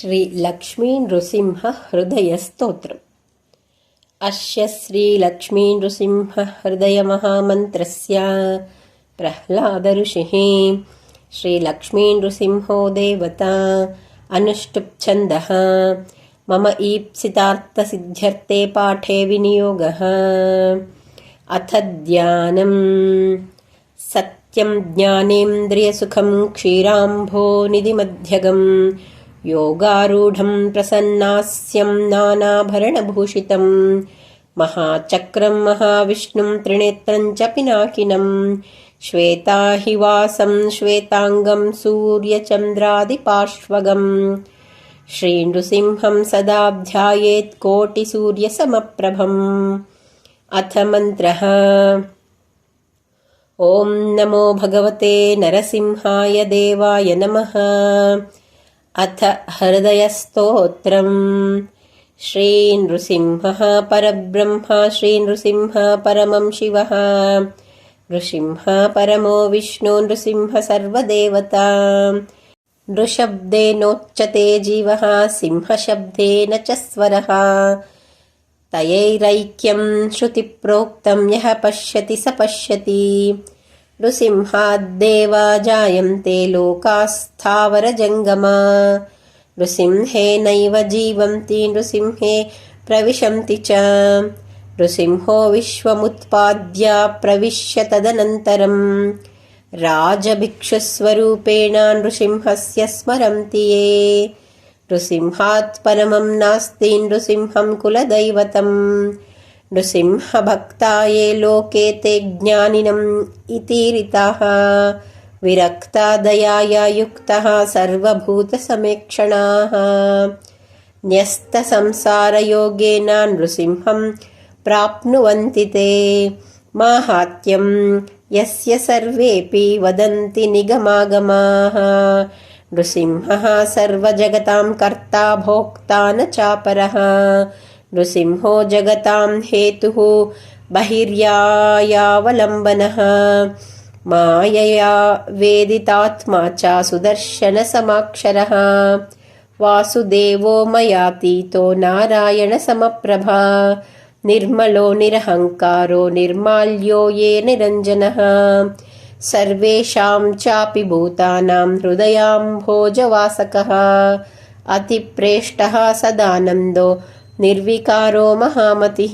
శ్రీ లక్ష్మీ నృసింహ హృదయ స్తోత్రం. అశ్య శ్రీ లక్ష్మీ నృసింహ హృదయ మహామంత్రస్య ప్రహ్లాద ఋషి. శ్రీ లక్ష్మీ నృసింహో దేవత అనుష్టుప్ ఛంద మమ ఈప్సితార్థసిద్ధ్యర్థే పాఠే వినియోగ. అథ ధ్యానం. సత్యం జ్ఞానేంద్రియసుఖం క్షీరాంభో నిధిమధ్యగం. योगारूढं प्रसन्नास्यं नानाभरणभूषितं महाचक्रं महाविष्णुं त्रिनेत्रं च पिनाकिनं श्वेताहिवासं श्वेताङ्गं सूर्यचन्द्रादिपार्श्वगम्। श्रीनृसिंहं सदा ध्यायेत् कोटिसूर्यसमप्रभम्। अथ मन्त्रः। ॐ नमो भगवते नरसिंहाय देवाय नमः अथ हृदयस्तोत्रम् श्रीनृसिंहः परब्रह्म श्रीनृसिंह परमं शिवः नृसिंह परमो विष्णु नृसिंह सर्वदेवता नृशब्देनोच्यते जीवः सिंहशब्देन च स्वरः तयैरैक्यं श्रुतिप्रोक्तं यः पश्यति स पश्यति नृसिंहाद्देवा जायन्ते लोकास्थावरजङ्गमा। नृसिंहेनैव जीवन्ति नृसिंहे प्रविशन्ति च। नृसिंहो विश्वमुत्पाद्य प्रविश्य तदनन्तरम्। राजभिक्षुस्वरूपेण नृसिंहस्य स्मरन्ति ये नृसिंहात् परमं नास्ति नृसिंहं कुलदैवतम् नृसिंहभक्ता ये लोके ते ज्ञानिनम् इतीरिताः विरक्ता दयाया युक्तः सर्वभूतसमेक्षणाः। न्यस्तसंसारयोगेन नृसिंहं प्राप्नुवन्ति ते। माहात्म्यं यस्य सर्वेऽपि वदन्ति निगमागमाः। नृसिंहः सर्वजगतां कर्ता भोक्ता न चापरः नृसिंहो जगतां हेतुः बहिर्यायावलम्बनः। मायया वेदितात्मा च सुदर्शनसमाक्षरः। वासुदेवो मयातीतो नारायणसमप्रभा। निर्मलो निरहङ्कारो निर्माल्यो ये निरञ्जनः। सर्वेषां चापि भूतानां हृदयाम्भोजवासकः अतिप्रेष्टः सदानन्दो నిర్వికారో మహామతి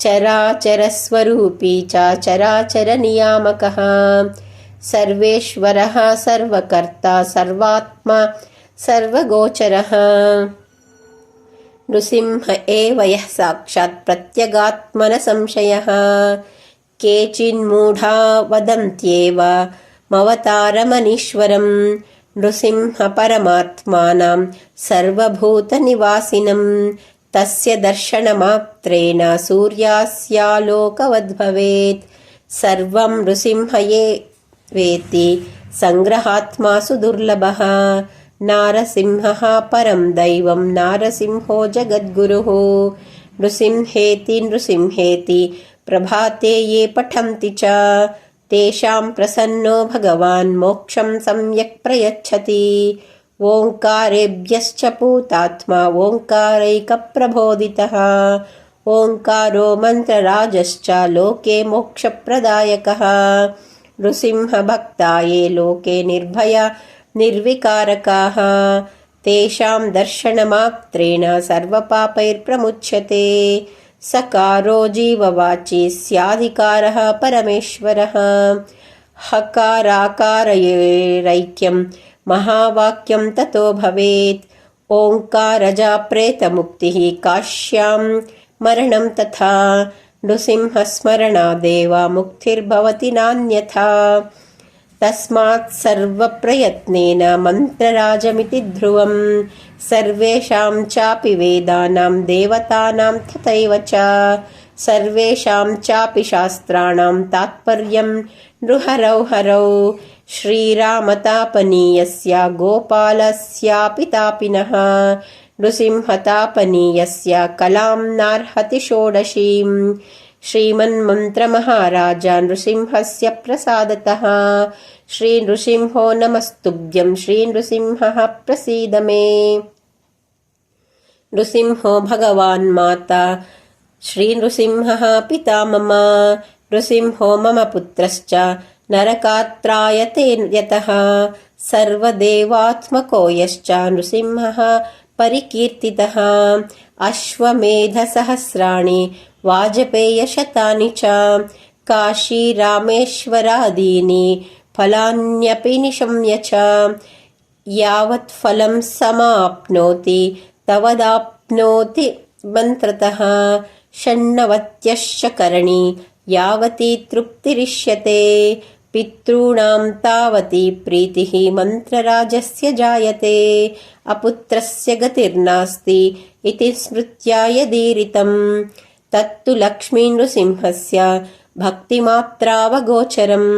చరాచరస్వరూపీ చాచరాచర నియామక సర్వేశ్వర సర్వకర్త సర్వాత్మ సర్వగోచర నృసింహ ఏవయ సాక్షాత్ ప్రత్యగాత్మన సంశయ కేచిన్మూఢా వదంత్యేవ మవతారమనీశ్వరం నృసింహ పరమాత్మానం సర్వభూత నివాసినం తస్య దర్శనమాత్రేణ సూర్యాస్యాలోకవద్భవేత్. సర్వం నృసింహయే వేతి సంగ్రహాత్మాసు దుర్లభ. నారసింహ పరం దైవం నారసింహో జగద్గురు. నృసింహేతి నృసింహేతి ప్రభాతే ఏ పఠంతి చ. తేషాం ప్రసన్నో భగవాన్ మోక్షం సమ్యక్ ప్రయచ్చతి. ओङ्कारेभ्यश्च पूतात्मा ओङ्कारैकप्रबोधितः। ओङ्कारो मन्त्रराजश्च लोके मोक्षप्रदायकः। नृसिंहभक्ता ये लोके निर्भया निर्विकारकाः। तेषां दर्शनमात्रेण सर्वपापैर्प्रमुच्यते। सकारो जीववाची स्याधिकारः परमेश्वरः। हकाराकारैरैक्यम् महावाक्यं ततो भवेत्। ओङ्कारजा प्रेतमुक्तिः काश्यां मरणं तथा। नृसिंहस्मरणादेव मुक्तिर्भवति नान्यथा। तस्मात् सर्वप्रयत्नेन मन्त्रराजमिति ध्रुवम् सर्वेषां चापि वेदानां देवतानां तथैव च। सर्वेषां चापि शास्त्राणां तात्पर्यं नृहरौ हरौ श्रीरामतापनीयस्य गोपालस्यापि तापिनः नृसिंहतापनीयस्य कलां नार्हति षोडशीम्। नृसिंहस्य प्रसादतः। श्रीनृसिंहो नमस्तुभ्यं श्रीनृसिंहः प्रसीद मे नृसिंहो भगवान् माता श्रीनृसिंहः पिता मम। नृसिंहो मम पुत्रश्च नरकात्रायते यतः सर्वदेवात्मको यश्च नृसिंहः परिकीर्तितः। अश्वमेधसहस्राणि वाजपेयशतानि च काशीरामेश्वरादीनि फलान्यपि निशम्य च। यावत् फलं समाप्नोति तवदाप्नोति मन्त्रतः। षण्णवत्यश्च करणी यावती तृप्तिरिष्यते पितॄणां तावती प्रीतिः मन्त्रराजस्य जायते अपुत्रस्य गतिर्नास्ति इति स्मृत्या यदीरितम् तत्तु लक्ष्मीनृसिंहस्य भक्तिमात्रावगोचरम्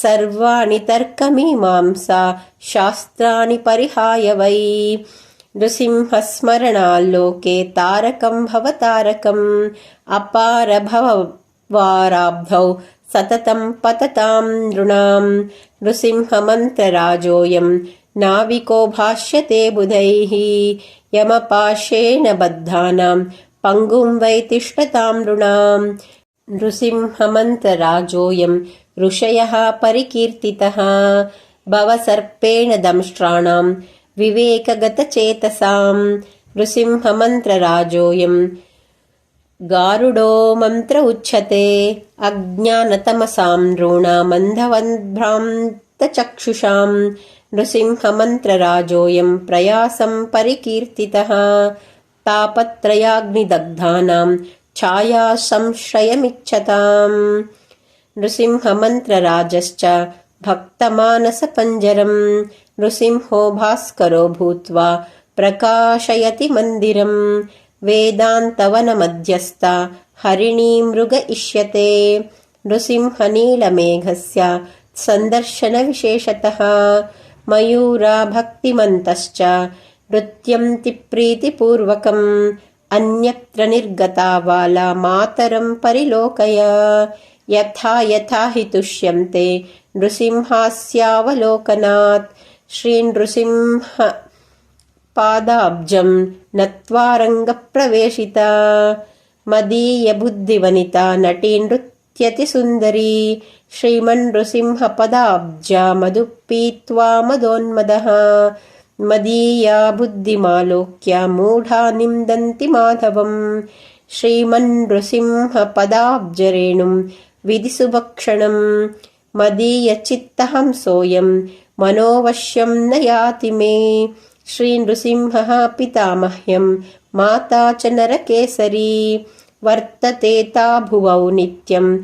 सर्वाणि तर्कमीमांसा शास्त्राणि परिहाय वै नृसिंहस्मरणाल्लोके तारकं भवतारकम् अपारभववाराब्धौ सततं पततां नृणां नृसिंहमन्त्रराजोऽयं नाविको भाष्यते बुधैः यमपाशेन बद्धानां पङ्गुं वै तिष्ठतां नृणाम् नृसिंहमन्त्रराजोऽयं ऋषयः परिकीर्तितः भवसर्पेण दंष्ट्राणां विवेकगतचेतसां नृसिंहमन्त्रराजोऽयं गारुडो मन्त्र उच्यते। अज्ञानतमसां नृणामन्धवद्भ्रान्तचक्षुषां नृसिंहमन्त्रराजोऽयं प्रयासं परिकीर्तितः। तापत्रयाग्निदग्धानां छाया संश्रयमिच्छताम् नृसिंहमन्त्रराजश्च भक्तमानसपञ्जरम्। नृसिंहो भास्करो भूत्वा प्रकाशयति मन्दिरम् वेदान्तवनमध्यस्था हरिणी मृग इष्यते। नृसिंहनीलमेघस्य सन्दर्शनविशेषतः मयूरा भक्तिमन्तश्च नृत्यन्ति प्रीतिपूर्वकम् अन्यत्र निर्गता बाला मातरं परिलोकय। यथा यथा हि तुष्यन्ते नृसिंहास्यावलोकनात्। श्रीनृसिंह पादाब्जं नत्वा रङ्गप्रवेशिता। मदीयबुद्धिवनिता नटी नृत्यति सुन्दरी। श्रीमन्नृसिंहपदाब्जा मधु पीत्वा मदोन्मदः। मदीया बुद्धिमालोक्य मूढा निन्दन्ति माधवम्। श्रीमन्नृसिंहपदाब्जरेणुं विधिसुभक्षणम्। मदीयचित्तहंसोऽयं मनोवश्यं न याति मे श्रीनृसिंहः पितामह्यं माता च नरकेसरी। वर्तते ता भुवौ नित्यं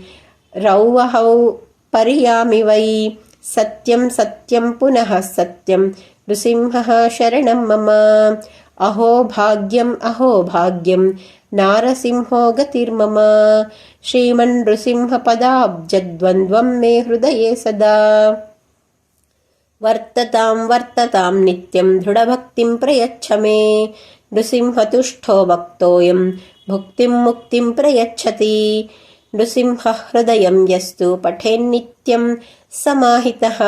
रौवहौ पर्यामि वै। सत्यं सत्यं पुनः सत्यं नृसिंहः शरणं मम। अहो भाग्यम् अहो भाग्यं नारसिंहो गतिर्मम। श्रीमन्नृसिंहपदाब्जद्वन्द्वं मे हृदये सदा वर्ततां वर्ततां नित्यं दृढभक्तिं प्रयच्छ मे नृसिंहतुष्ठो भक्तोऽयं भुक्तिं मुक्तिं प्रयच्छति नृसिंहहृदयं यस्तु पठेन्नित्यं समाहितः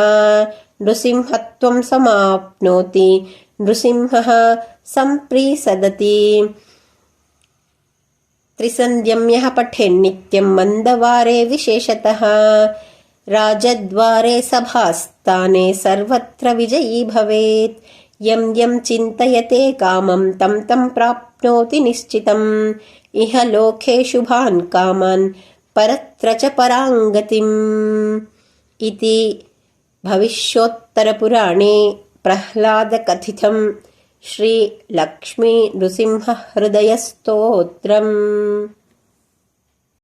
नृसिंहत्वं समाप्नोति नृसिंहः सम्प्रीसदति त्रिसन्ध्यं यः पठेन्नित्यं मन्दवारे विशेषतः राजद्वारे सभास्थाने सर्वत्र विजयी भवेत्। यं यं चिन्तयते कामं तं तं प्राप्नोति निश्चितम्। इह लोके शुभान् कामान् परत्र च पराङ्गतिम्। इति भविष्योत्तरपुराणे प्रह्लादकथितं श्रीलक्ष्मीनृसिंहहृदयस्तोत्रम्